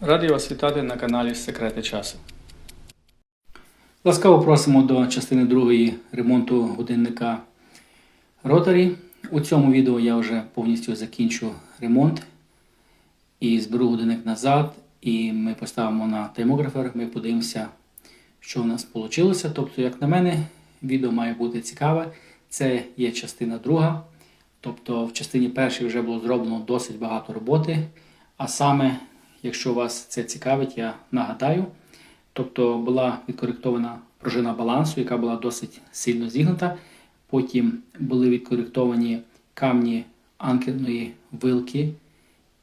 Радий вас вітати на каналі Секрети часу. Ласкаво просимо до частини другої ремонту годинника Rotary. У цьому відео я вже повністю закінчу ремонт і зберу годинник назад. І ми поставимо на таймографер, ми подивимося, що у нас вийшло. Тобто, як на мене, відео має бути цікаве. Це є частина друга. Тобто в частині першій вже було зроблено досить багато роботи. А саме, якщо вас це цікавить, я нагадаю. Тобто була відкоректована пружина балансу, яка була досить сильно зігнута. Потім були відкоректовані камні анкерної вилки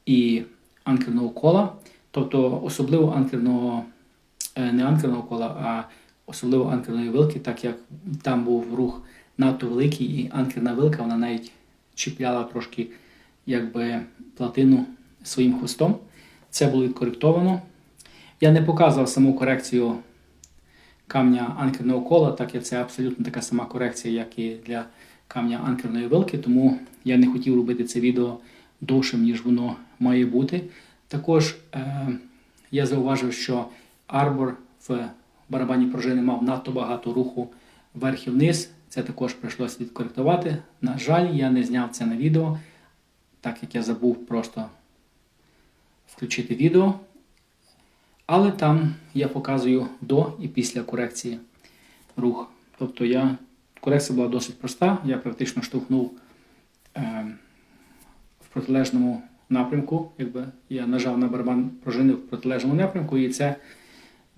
і анкерного кола. Тобто особливо анкерного, е, не анкерного кола, а особливо анкерної вилки, так як там був рух надто великий, і анкерна вилка вона навіть чіпляла трошки якби платину своїм хвостом. Це було відкоректовано. Я не показував саму корекцію камня анкерного кола, так як це абсолютно така сама корекція, як і для камня анкерної вилки, тому я не хотів робити це відео довшим, ніж воно має бути. Також е, я зауважив, що арбор в барабані пружини мав надто багато руху вверх і вниз. Це також прийшлося відкоректувати. На жаль, я не зняв це на відео, так як я забув просто включити відео. Але там я показую до і після корекції рух. Тобто я, корекція була досить проста, я практично штовхнув е, в протилежному напрямку. Якби Я нажав на барабан пружини в протилежному напрямку, і це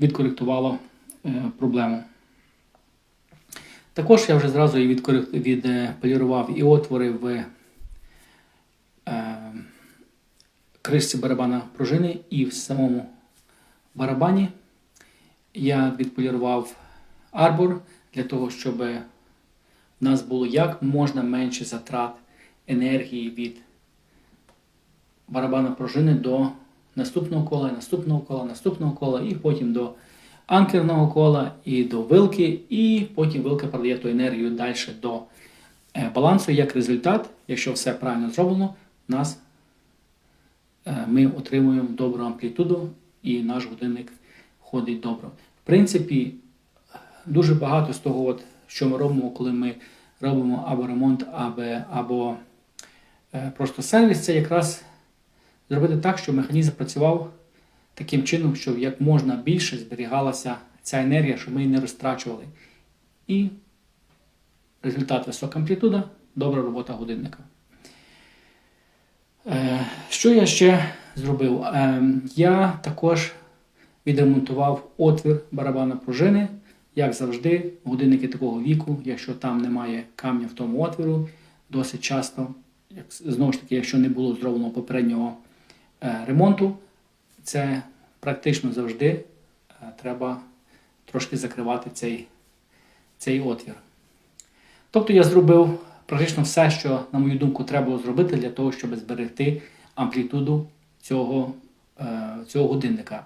відкоректувало е, проблему. Також я вже зразу відполірував і отвори в е, кришці барабана пружини і в самому барабані. Я відполірував арбор для того, щоб в нас було як можна менше затрат енергії від барабана пружини до наступного кола, наступного кола, наступного кола, і потім до анкерного кола і до вилки, і потім вилка передає ту енергію далі до е, балансу. Як результат, якщо все правильно зроблено, у нас ми отримуємо добру амплітуду і наш годинник ходить добре. В принципі, дуже багато з того, от, що ми робимо, коли ми робимо або ремонт, або, або е, просто сервіс, це якраз зробити так, щоб механізм працював таким чином, щоб як можна більше зберігалася ця енергія, щоб ми її не розтрачували. І результат висока амплітуда, добра робота годинника. Е, Що я ще зробив? Е, Я також відремонтував отвір барабана пружини. Як завжди, годинники такого віку, якщо там немає камня в тому отвору, досить часто, знову ж таки, якщо не було зроблено попереднього е, ремонту, це практично завжди треба трошки закривати цей, цей отвір. Тобто я зробив практично все, що, на мою думку, треба було зробити для того, щоб зберегти амплітуду цього, е, цього годинника.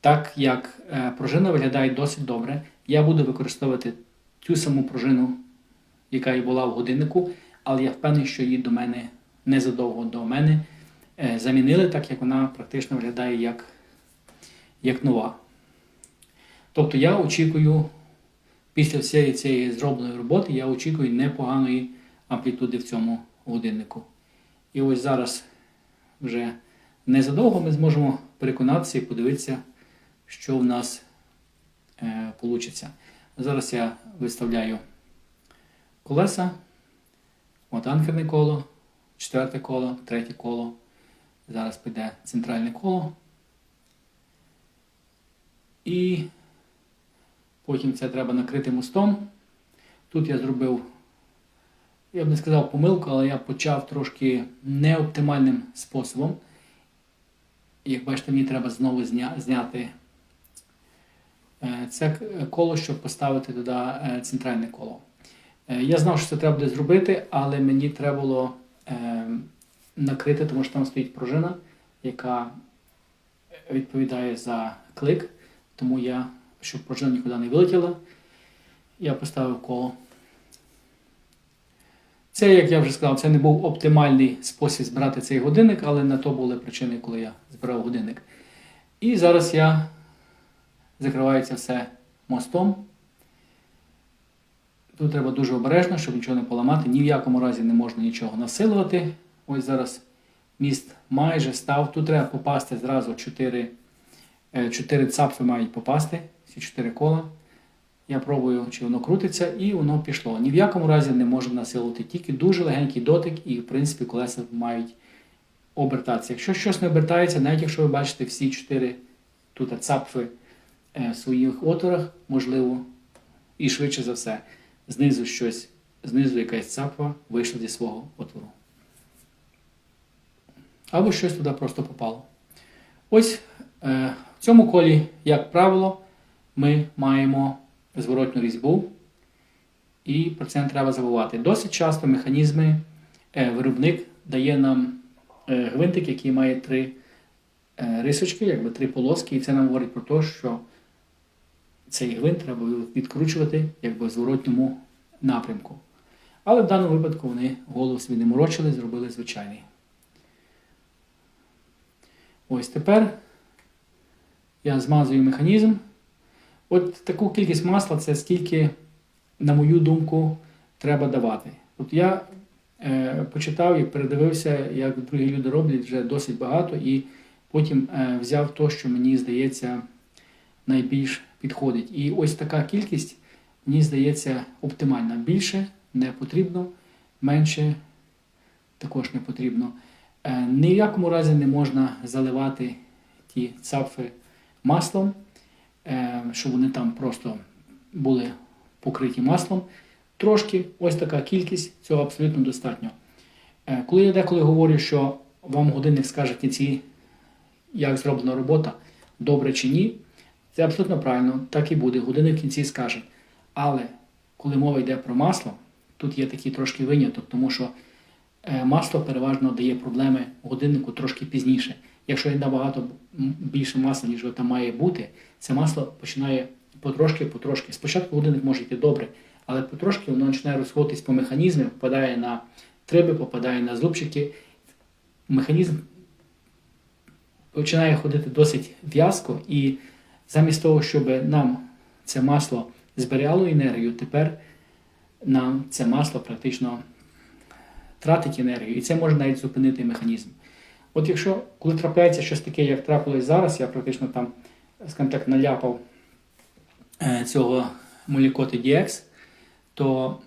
Так як е, пружина виглядає досить добре, я буду використовувати цю саму пружину, яка і була в годиннику, але я впевнений, що її до мене незадовго до мене е, замінили, так як вона практично виглядає як, як нова. Тобто я очікую, після всієї цієї зробленої роботи, я очікую непоганої амплітуди в цьому годиннику. І ось зараз вже незадовго ми зможемо переконатися і подивитися, що в нас е, вийде. Зараз я виставляю колеса. От анкерне коло, четверте коло, третє коло. Зараз піде центральне коло. І потім це треба накрити мостом. Тут я зробив, я б не сказав помилку, але я почав трошки неоптимальним способом. Як бачите, мені треба знову зня- зняти е, це коло, щоб поставити туди е, центральне коло. Е, Я знав, що це треба буде зробити, але мені треба було е, накрити, тому що там стоїть пружина, яка відповідає за клик. Тому я, щоб пружина нікуди не вилетіла, я поставив коло. Це, як я вже сказав, це не був оптимальний спосіб збирати цей годинник, але на то були причини, коли я збирав годинник. І зараз я закриваю це все мостом. Тут треба дуже обережно, щоб нічого не поламати. Ні в якому разі не можна нічого насилувати. Ось зараз міст майже став. Тут треба попасти зразу 4, 4 цапфи мають попасти, ці 4 кола. Я пробую, чи воно крутиться, і воно пішло. Ні в якому разі не можна насилувати, тільки дуже легенький дотик, і, в принципі, колеса мають обертатися. Якщо щось не обертається, навіть якщо ви бачите всі 4 тут цапфи е, в своїх отворах, можливо, і швидше за все, знизу щось, знизу якась цапа вийшла зі свого отвору. Або щось туди просто попало. Ось е, в цьому колі, як правило, ми маємо зворотню різьбу, і про це не треба забувати. Досить часто механізми, е, виробник дає нам е, гвинтик, який має три е, рисочки, якби три полоски, і це нам говорить про те, що цей гвинт треба відкручувати якби в зворотньому напрямку. Але в даному випадку вони голову собі не морочили, зробили звичайний. Ось тепер я змазую механізм. От таку кількість масла це скільки, на мою думку, треба давати. От я е, почитав і передивився, як другі люди роблять вже досить багато, і потім е, взяв те, що мені здається найбільш підходить. І ось така кількість, мені здається, оптимальна. Більше не потрібно, менше також не потрібно. Е, Ні в якому разі не можна заливати ті цапфи маслом, щоб вони там просто були покриті маслом. Трошки ось така кількість, цього абсолютно достатньо. Е, Коли я деколи говорю, що вам годинник скаже в кінці, як зроблена робота, добре чи ні, це абсолютно правильно, так і буде. Годинник в кінці скаже. Але коли мова йде про масло, тут є такий трошки виняток, тому що е, масло переважно дає проблеми годиннику трошки пізніше. Якщо є набагато більше масла, ніж там має бути, це масло починає потрошки-потрошки. Спочатку годинник може йти добре, але потрошки воно починає розходитись по механізму, попадає на триби, попадає на зубчики. Механізм починає ходити досить в'язко, і замість того, щоб нам це масло зберігало енергію, тепер нам це масло практично тратить енергію, і це може навіть зупинити механізм. От якщо, коли трапляється щось таке, як трапилось зараз, я практично там, скажімо так, наляпав е, цього молікоти DX, то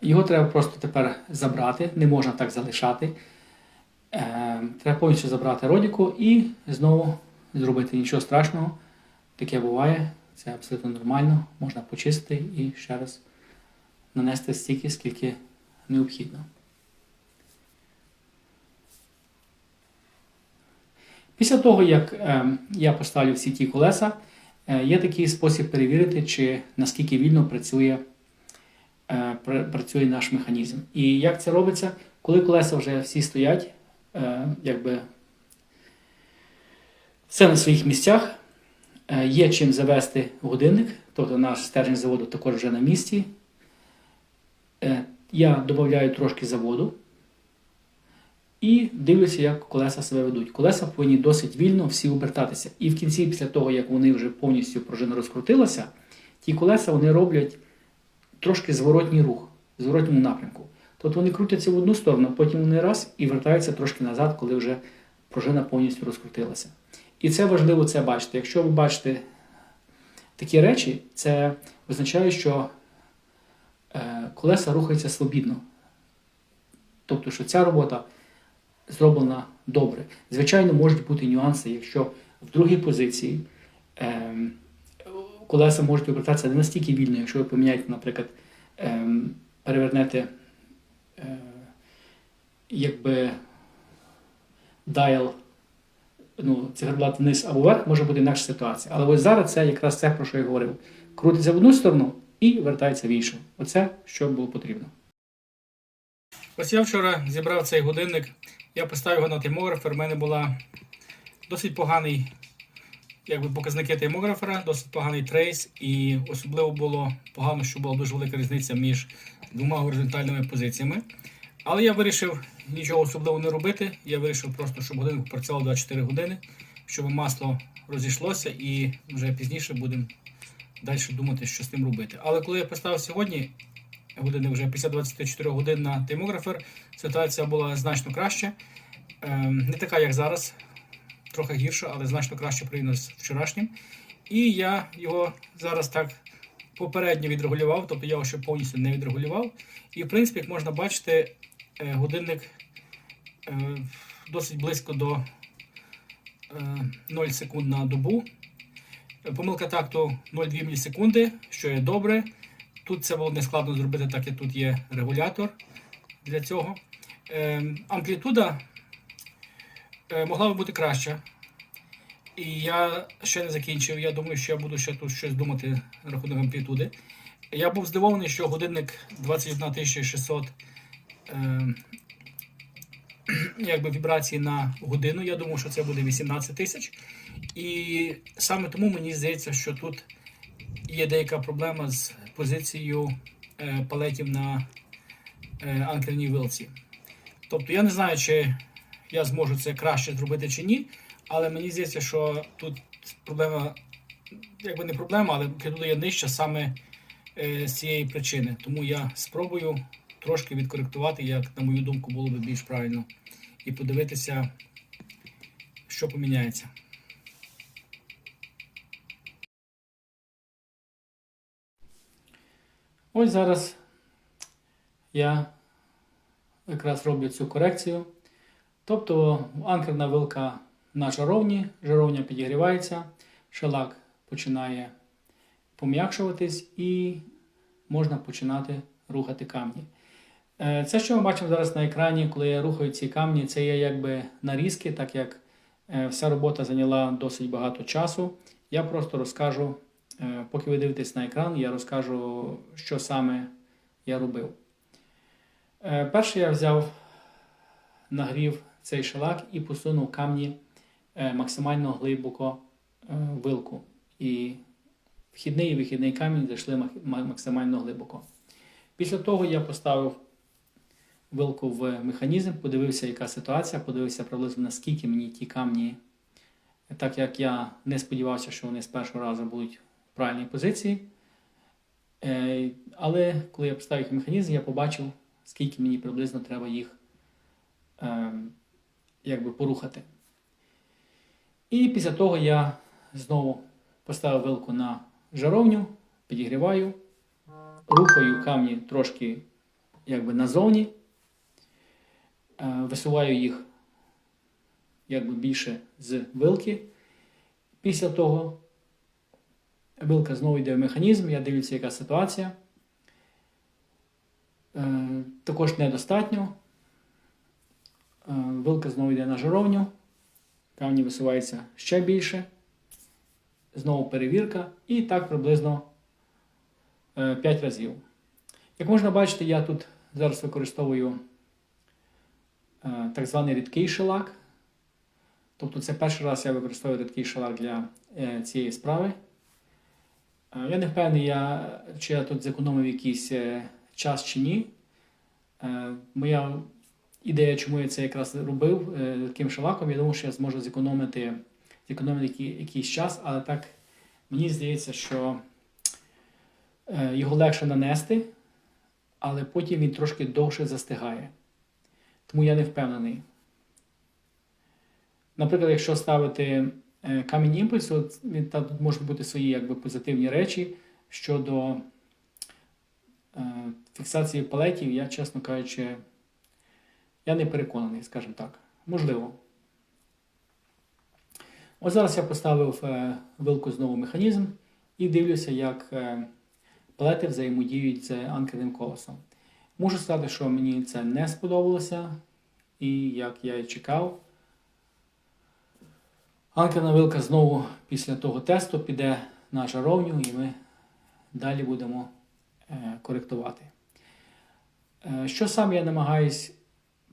його треба просто тепер забрати, не можна так залишати. Е, Треба повністю забрати родіку і знову зробити нічого страшного. Таке буває, це абсолютно нормально, можна почистити і ще раз нанести стільки, скільки необхідно. Після того, як е, я поставлю всі ті колеса, е, є такий спосіб перевірити, чи наскільки вільно працює, е, працює наш механізм. І як це робиться, коли колеса вже всі стоять, якби все на своїх місцях, є чим завести годинник, тобто наш стержень заводу також вже на місці. Я додаю трошки заводу. І дивлюся, як колеса себе ведуть. Колеса повинні досить вільно всі обертатися. І в кінці, після того, як вони вже повністю пружина розкрутилася, ті колеса вони роблять трошки зворотній рух, в зворотньому напрямку. Тобто вони крутяться в одну сторону, потім вони раз і вертаються трошки назад, коли вже пружина повністю розкрутилася. І це важливо це бачити. Якщо ви бачите такі речі, це означає, що е, колеса рухаються свобідно. Тобто, що ця робота зроблена добре. Звичайно, можуть бути нюанси, якщо в другій позиції ем, колеса можуть обертатися не настільки вільно, якщо ви поміняєте, наприклад, ем, перевернете е, якби дайл, ну, циферблат вниз або вверх, може бути інакша ситуація. Але ось зараз це якраз це, про що я говорив. Крутиться в одну сторону і вертається в іншу. Оце що було потрібно. Ось я вчора зібрав цей годинник, я поставив його на таймографер. У мене була досить поганий якби, показники таймографера, досить поганий трейс, і особливо було погано, що була дуже велика різниця між двома горизонтальними позиціями. Але я вирішив нічого особливого не робити. Я вирішив просто, щоб годинник працював 24 години. щоб масло розійшлося і вже пізніше будемо далі думати, що з тим робити. Але коли я поставив сьогодні, години вже після 24 годин на таймографер, ситуація була значно краще. Ем, Не така, як зараз, трохи гірша, але значно краще порівняно з вчорашнім. І я його зараз так попередньо відрегулював, тобто я його ще повністю не відрегулював. І, в принципі, як можна бачити, е, годинник е, досить близько до е, 0 секунд на добу. Е, Помилка такту 0,2 мілісекунди, що є добре. Тут це було не складно зробити, так як тут є регулятор для цього. Е, Амплітуда е, могла би бути краща. І я ще не закінчив. Я думаю, що я буду ще тут щось думати на рахунок амплітуди. Я був здивований, що годинник 21 600 е, якби вібрації на годину. Я думав, що це буде 18 тисяч. І саме тому мені здається, що тут є деяка проблема з позицією е, палетів на е, анкерній вилці. Тобто я не знаю, чи я зможу це краще зробити чи ні, але мені здається, що тут проблема, якби не проблема, але амплітуда є нижча саме е, з цієї причини. Тому я спробую трошки відкоректувати, як, на мою думку, було би більш правильно, і подивитися, що поміняється. Ось зараз я якраз роблю цю корекцію. Тобто анкерна вилка на жаровні, жаровня підігрівається, шелак починає пом'якшуватись і можна починати рухати камні. Е, Це, що ми бачимо зараз на екрані, коли я рухаю ці камні, це є якби нарізки, так як е, вся робота зайняла досить багато часу. Я просто розкажу, поки ви дивитесь на екран, я розкажу, що саме я робив. Е, Перше я взяв, нагрів цей шелак і посунув камні е, максимально глибоко е, в вилку. І вхідний і вихідний камінь зайшли максимально глибоко. Після того я поставив вилку в механізм, подивився, яка ситуація, подивився приблизно наскільки мені ті камні, так як я не сподівався, що вони з першого разу будуть правильній позиції. Е, Але коли я поставив їх механізм, я побачив, скільки мені приблизно треба їх е, якби порухати. І після того я знову поставив вилку на жаровню, підігріваю, рухаю камні трошки якби назовні, е, висуваю їх якби більше з вилки. Після того вилка знову йде в механізм, я дивлюся, яка ситуація. Е, Також недостатньо. Е, Вилка знову йде на жаровню, камні висуваються ще більше. Знову перевірка, і так приблизно 5 разів. Як можна бачити, я тут зараз використовую е, так званий рідкий шелак. Тобто це перший раз я використовую рідкий шелак для е, цієї справи. Е, Я не впевнений, я, чи я тут зекономив якийсь е, час чи ні. Е, Моя ідея, чому я це якраз робив таким шелаком, я думав, що я зможу зекономити, зекономити якийсь час, але так мені здається, що його легше нанести, але потім він трошки довше застигає. Тому я не впевнений. Наприклад, якщо ставити камінь імпульсу, там тут можуть бути свої якби, позитивні речі щодо е, фіксації палетів, я, чесно кажучи, я не переконаний, скажімо так. Можливо. Ось зараз я поставив е, вилку знову механізм і дивлюся, як е, палети взаємодіють з анкерним колесом. Можу сказати, що мені це не сподобалося, і як я і чекав, анкерна вилка знову після того тесту піде на жаровню, і ми далі будемо е, коректувати. Е, Що сам я намагаюсь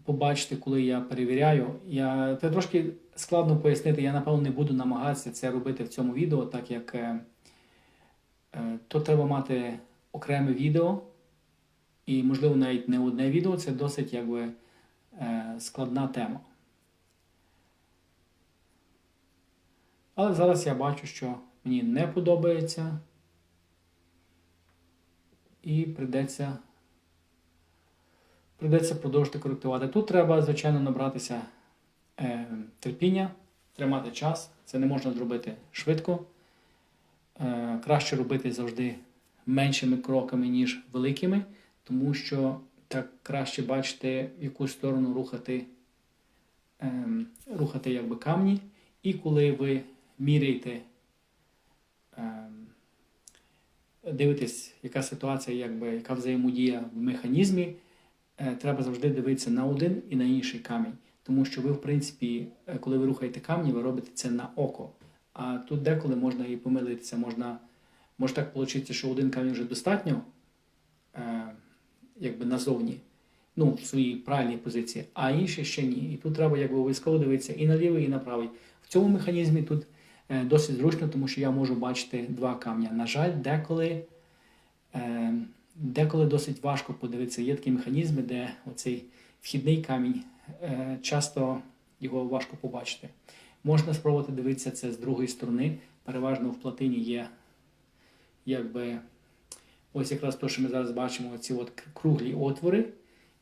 побачити, коли я перевіряю. Я, це трошки складно пояснити. Я, напевно, не буду намагатися це робити в цьому відео, так як е, то треба мати окреме відео, і, можливо, навіть не одне відео, це досить якби, складна тема. Але зараз я бачу, що мені не подобається. І прийдеться, прийдеться продовжити коректувати. Тут треба, звичайно, набратися е, терпіння, тримати час. Це не можна зробити швидко. Е, краще робити завжди меншими кроками, ніж великими, тому що так краще бачити, в яку сторону рухати, е, рухати якби камні. І коли ви міряєте, е, дивитесь, яка ситуація, якби, яка взаємодія в механізмі, е, треба завжди дивитися на один і на інший камінь. Тому що ви, в принципі, е, коли ви рухаєте камні, ви робите це на око. А тут деколи можна і помилитися. Можна, може так вийти, що один камінь вже достатньо е, якби назовні, ну, в своїй правильній позиції, а інші ще ні. І тут треба якби обов'язково дивитися і на лівий, і на правий. В цьому механізмі тут досить зручно, тому що я можу бачити два камня. На жаль, деколи, е, деколи досить важко подивитися. Є такі механізми, де оцей вхідний камінь е, часто його важко побачити. Можна спробувати дивитися це з другої сторони. Переважно в платині є якби ось якраз те, що ми зараз бачимо, ці от круглі отвори,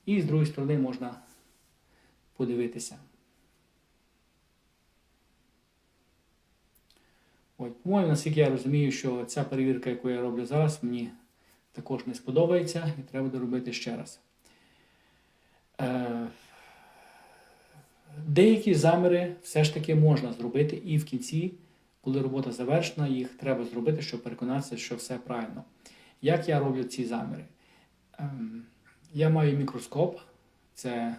і з другої сторони можна подивитися. По-моєму, наскільки я розумію, що ця перевірка, яку я роблю зараз, мені також не сподобається і треба доробити ще раз. Е, Деякі заміри все ж таки можна зробити, і в кінці, коли робота завершена, їх треба зробити, щоб переконатися, що все правильно. Як я роблю ці заміри? Ем, Я маю мікроскоп, це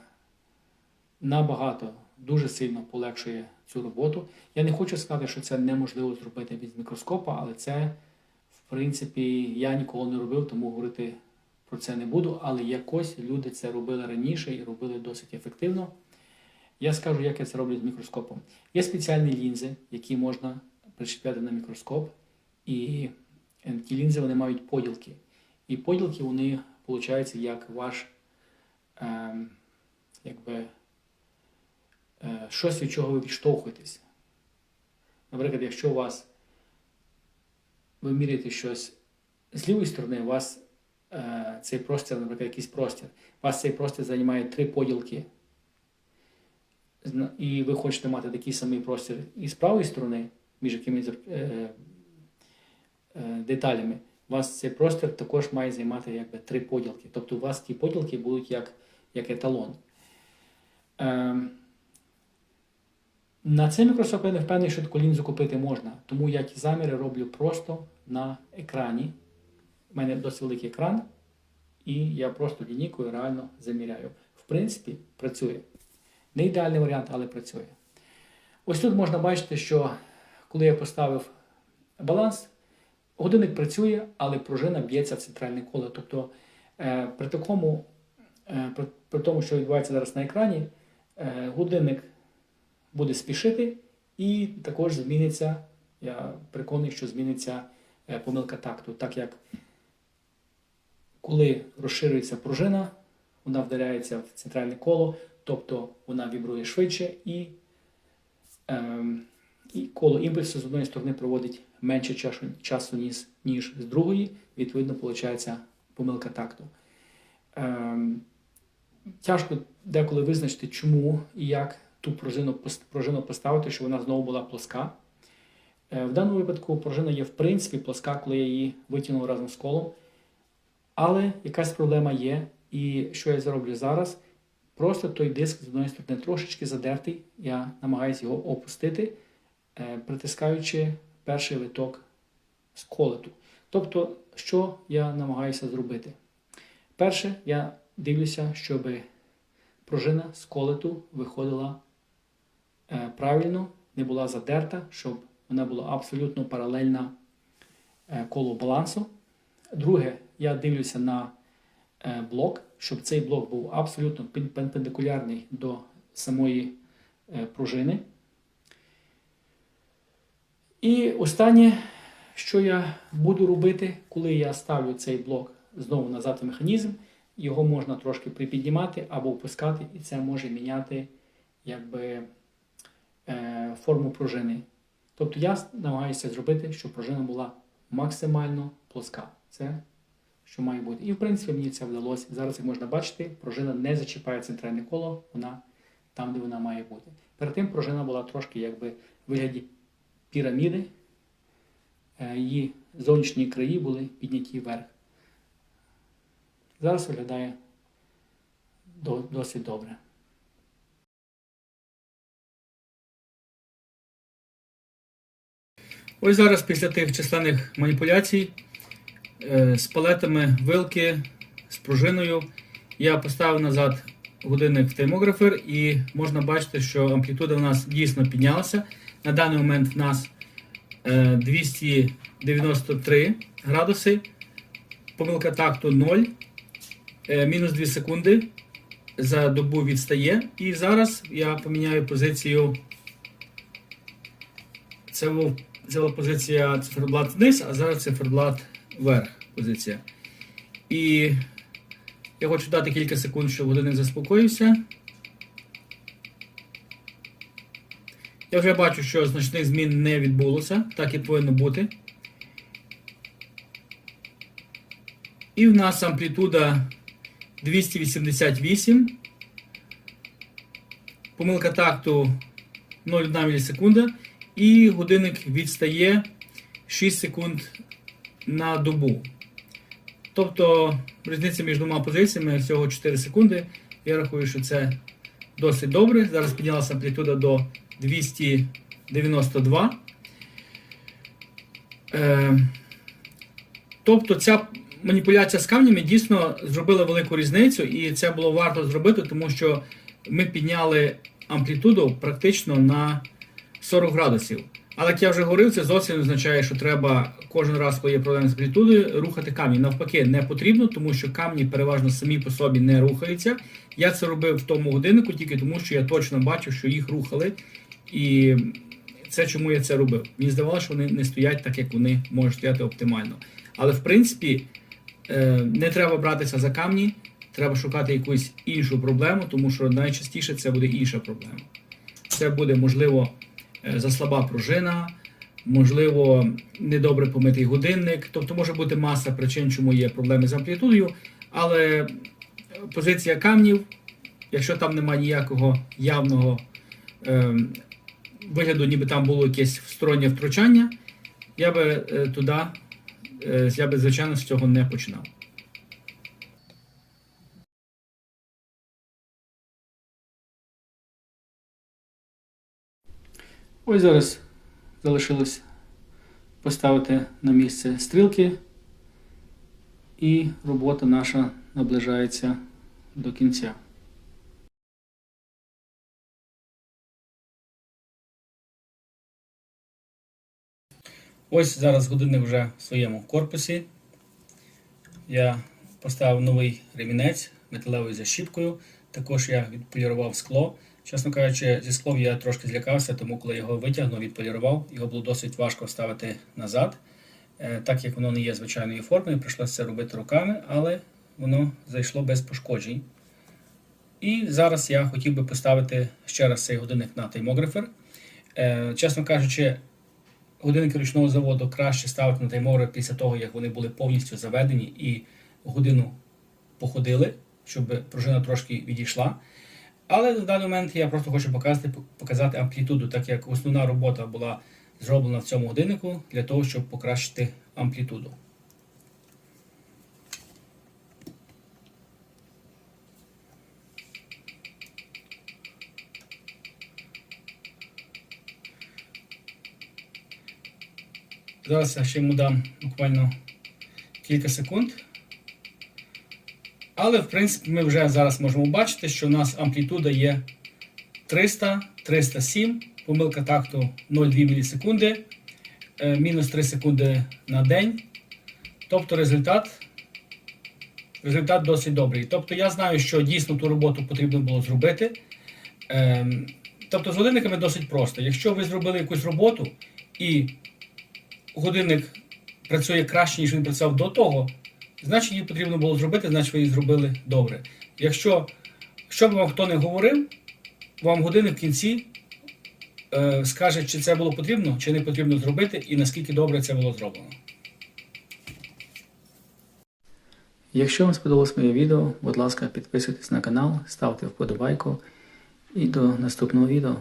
набагато дуже сильно полегшує цю роботу. Я не хочу сказати, що це неможливо зробити без мікроскопа, але це, в принципі, я ніколи не робив, тому говорити про це не буду. Але якось люди це робили раніше і робили досить ефективно. Я скажу, як я це роблю з мікроскопом. Є спеціальні лінзи, які можна причепляти на мікроскоп, і е, ті лінзи вони мають поділки. І поділки вони, виходить, як ваш е, якби, щось, від чого ви відштовхуєтесь. Наприклад, якщо у вас ви міряєте щось з лівої сторони, у вас е, цей простір, наприклад, якийсь простір, у вас цей простір займає три поділки і ви хочете мати такий самий простір і з правої сторони, між якимись е, е, деталями, у вас цей простір також має займати якби, три поділки. Тобто у вас ті поділки будуть як як еталон. Е, на цей мікроскоп я не впевнений, що таку лінзу купити можна, тому я ті заміри роблю просто на екрані. У мене досить великий екран, і я просто лінійкою реально заміряю. В принципі, працює. Не ідеальний варіант, але працює. Ось тут можна бачити, що коли я поставив баланс, годинник працює, але пружина б'ється в центральне коло. Тобто е, при такому, е, при, тому, що відбувається зараз на екрані, е, годинник буде спішити і також зміниться, я переконаний, що зміниться е, помилка такту, так як коли розширюється пружина, вона вдаряється в центральне коло, тобто вона вібрує швидше і е, і коло імпульсу з одної сторони проводить менше часу, часу ніж, ніж з другої, відповідно, виходить помилка такту. Е, тяжко деколи визначити, чому і як ту пружину, пружину поставити, щоб вона знову була плоска. Е, в даному випадку пружина є в принципі плоска, коли я її витягнув разом з колом. Але якась проблема є. І що я зроблю зараз? Просто той диск з одної сторони трошечки задертий, я намагаюся його опустити, е, притискаючи перший виток з колету. Тобто, що я намагаюся зробити? Перше, я дивлюся, щоб пружина з колету виходила правильно, не була задерта, щоб вона була абсолютно паралельна е, колу балансу. Друге, я дивлюся на блок щоб цей блок був абсолютно перпендикулярний до самої е, пружини. І останнє, що я буду робити, коли я ставлю цей блок знову назад в механізм, його можна трошки припіднімати або впускати, і це може міняти якби, е, форму пружини. Тобто я намагаюся зробити, щоб пружина була максимально плоска. Це що має бути. І в принципі мені це вдалося. Зараз, як можна бачити, пружина не зачіпає центральне коло, вона там, де вона має бути. Перед тим пружина була трошки якби в вигляді піраміди. Е, Її зовнішні краї були підняті вверх. Зараз виглядає досить добре. Ось зараз після тих численних маніпуляцій е, з палетами вилки, з пружиною, я поставив назад годинник в таймографер і можна бачити, що амплітуда у нас дійсно піднялася. На даний момент в нас е, 293 градуси, помилка такту 0, е, мінус 2 секунди за добу відстає. І зараз я поміняю позицію. Це був була позиція циферблат вниз, а зараз циферблат вверх позиція. І я хочу дати кілька секунд, щоб годинник заспокоївся. Я вже бачу, що значних змін не відбулося, так і повинно бути. І в нас амплітуда 288. Помилка такту 0,1 мілісекунда. І годинник відстає 6 секунд на добу. Тобто різниця між двома позиціями всього 4 секунди. Я рахую, що це досить добре. Зараз піднялася амплітуда до 292. Е, тобто ця маніпуляція з камнями дійсно зробила велику різницю, і це було варто зробити, тому що ми підняли амплітуду практично на 40 градусів. Але як я вже говорив, це зовсім не означає, що треба кожен раз, коли є проблеми з амплітудою, рухати камні. Навпаки, не потрібно, тому що камні переважно самі по собі не рухаються. Я це робив в тому годиннику тільки тому, що я точно бачив, що їх рухали. І це чому я це робив. Мені здавалося, що вони не стоять так, як вони можуть стояти оптимально. Але в принципі е, не треба братися за камні, треба шукати якусь іншу проблему, тому що найчастіше це буде інша проблема. Це буде можливо заслаба пружина, можливо, недобре помитий годинник. Тобто може бути маса причин, чому є проблеми з амплітудою, але позиція камнів, якщо там немає ніякого явного е, вигляду, ніби там було якесь стороннє втручання, я би е, туди, е, я би, звичайно, з цього не починав. Ось зараз залишилось поставити на місце стрілки, і робота наша наближається до кінця. Ось зараз годинник вже в своєму корпусі. Я поставив новий ремінець металевою защіпкою. Також я відполірував скло. Чесно кажучи, зі склом я трошки злякався, тому коли його витягнув, відполірував, його було досить важко вставити назад. Е, Так як воно не є звичайної форми, прийшлося це робити руками, але воно зайшло без пошкоджень. І зараз я хотів би поставити ще раз цей годинник на таймографер. Е, Чесно кажучи, годинники ручного заводу краще ставити на таймограф після того, як вони були повністю заведені і годину походили, щоб пружина трошки відійшла. Але на даний момент я просто хочу показати, показати амплітуду, так як основна робота була зроблена в цьому годиннику для того, щоб покращити амплітуду. Зараз я ще йому дам буквально кілька секунд. Але, в принципі, ми вже зараз можемо бачити, що у нас амплітуда є 300, 307, помилка такту 0,2 мілісекунди, е, мінус 3 секунди на день. Тобто результат, результат досить добрий. Тобто я знаю, що дійсно ту роботу потрібно було зробити. Ем, Тобто з годинниками досить просто. Якщо ви зробили якусь роботу і годинник працює краще, ніж він працював до того, значить її потрібно було зробити, значить ви її зробили добре. Якщо, що б вам хто не говорив, вам годинник в кінці е, скаже, чи це було потрібно, чи не потрібно зробити, і наскільки добре це було зроблено. Якщо вам сподобалось моє відео, будь ласка, підписуйтесь на канал, ставте вподобайку і до наступного відео.